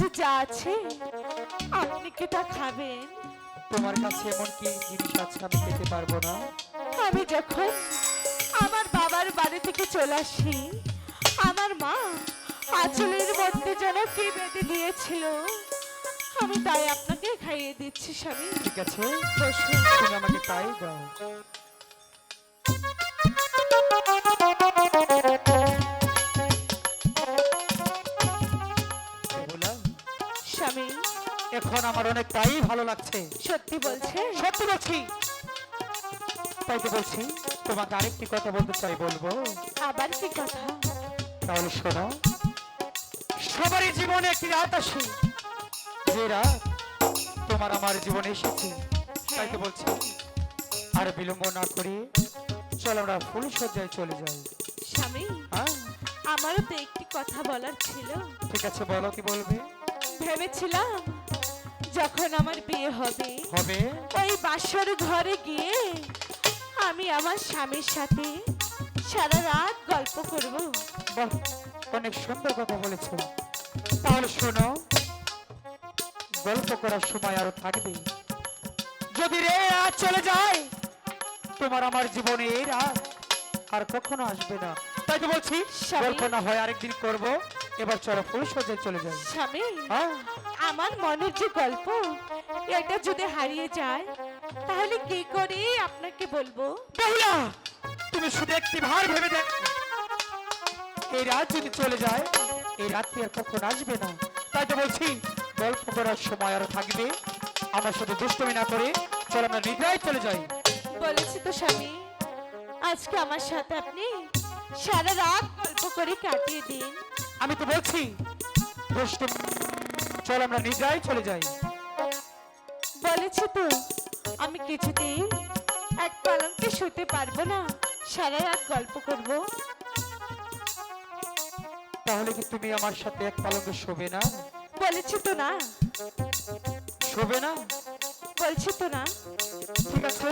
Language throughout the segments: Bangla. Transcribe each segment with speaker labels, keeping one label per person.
Speaker 1: আছে আপনি কি তা খাবেন?
Speaker 2: তোমার কাছে এমন কি জিনিস আছে আমি খেতে পারব না?
Speaker 1: আমি যখন আমার বাবার বাড়ি থেকে চলে আসি আমার মা আঁচলের মধ্যে যেন কি বেঁধে দিয়েছিল আমি তাই আপনাকে খাইয়ে দিচ্ছি স্বামী।
Speaker 2: ঠিক আছে। তুমি আমাকে তাই দাও।
Speaker 1: স্বামী।
Speaker 2: এখন আমার অনেকটাই ভালো লাগছে।
Speaker 1: সত্যি বলছে?
Speaker 2: সত্যি বলছি। তাই তো বলছি তোমাকে আরেকটি কথা বলতে চাই বলব?
Speaker 1: আবার কি কথা?
Speaker 2: তাহলে শোনো। সবারই জীবনে একটি রাত আসে যে রাত তোমার আমার জীবনে এসেছে। তাই তো বলছি আর বিলম্ব না করে চল আমরা ফুল সজ্জায় চলে যাই।
Speaker 1: স্বামী
Speaker 2: হ্যাঁ?
Speaker 1: আমারও তো একটি কথা বলার ছিল।
Speaker 2: ঠিক আছে বলো কি বলবে?
Speaker 1: ভেবেছিলাম যখন আমার বিয়ে হবে
Speaker 2: হবে?
Speaker 1: ওই বাসর ঘরে গিয়ে আমি আমার স্বামীর সাথে সারা রাত গল্প করব।
Speaker 2: বাহ অনেক সুন্দর কথা বলেছ। তাহলে শোনো গল্প করার সময় আরও থাকবে। যদি রে রাত চলে যায় তোমার আমার জীবনে এই রাত আর কখনো আসবে না। তাই তো বলছি। গল্প না হয় আরেকদিন করব এবার চলো ফুল সজ্জায় চলে যাই।
Speaker 1: স্বামী
Speaker 2: হ্যাঁ।
Speaker 1: আমার মনের যে গল্প এটা যদি হারিয়ে যায় তাহলে কি করে আপনাকে বলব?
Speaker 2: বেহুলা তুমি শুধু একটি ভার ভেবে দেখ। এই রাত যদি চলে যায় এই রাত্রি আর কখন আসবে না? তাই তো বলছি গল্প করার সময় আর থাকবে। আমার সাথে দুষ্টমি না করে চলো আমরা নিদ্রায় চলে যাই।
Speaker 1: বলেছি তো স্বামী আজকে আমার সাথে আপনি সারা রাত গল্প করে কাটিয়ে দিন।
Speaker 2: আমি তো বলছি দুষ্ট চল আমরা নিদ্রায় চলে যাই।
Speaker 1: বলেছি তো আমি কিছুতেই এক পালঙ্কে শুতে পারব না সারা রাত গল্প করব।
Speaker 2: তাহলে কি তুমি আমার সাথে এক পালঙ্কে শোবে না?
Speaker 1: বলেছি তো না।
Speaker 2: শোবে না?
Speaker 1: বলছি তো না।
Speaker 2: ঠিক আছে।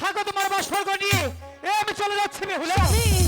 Speaker 2: থাকো তোমার বাসর্গ নিয়ে। এ আমি চলে যাচ্ছি
Speaker 1: স্বামী!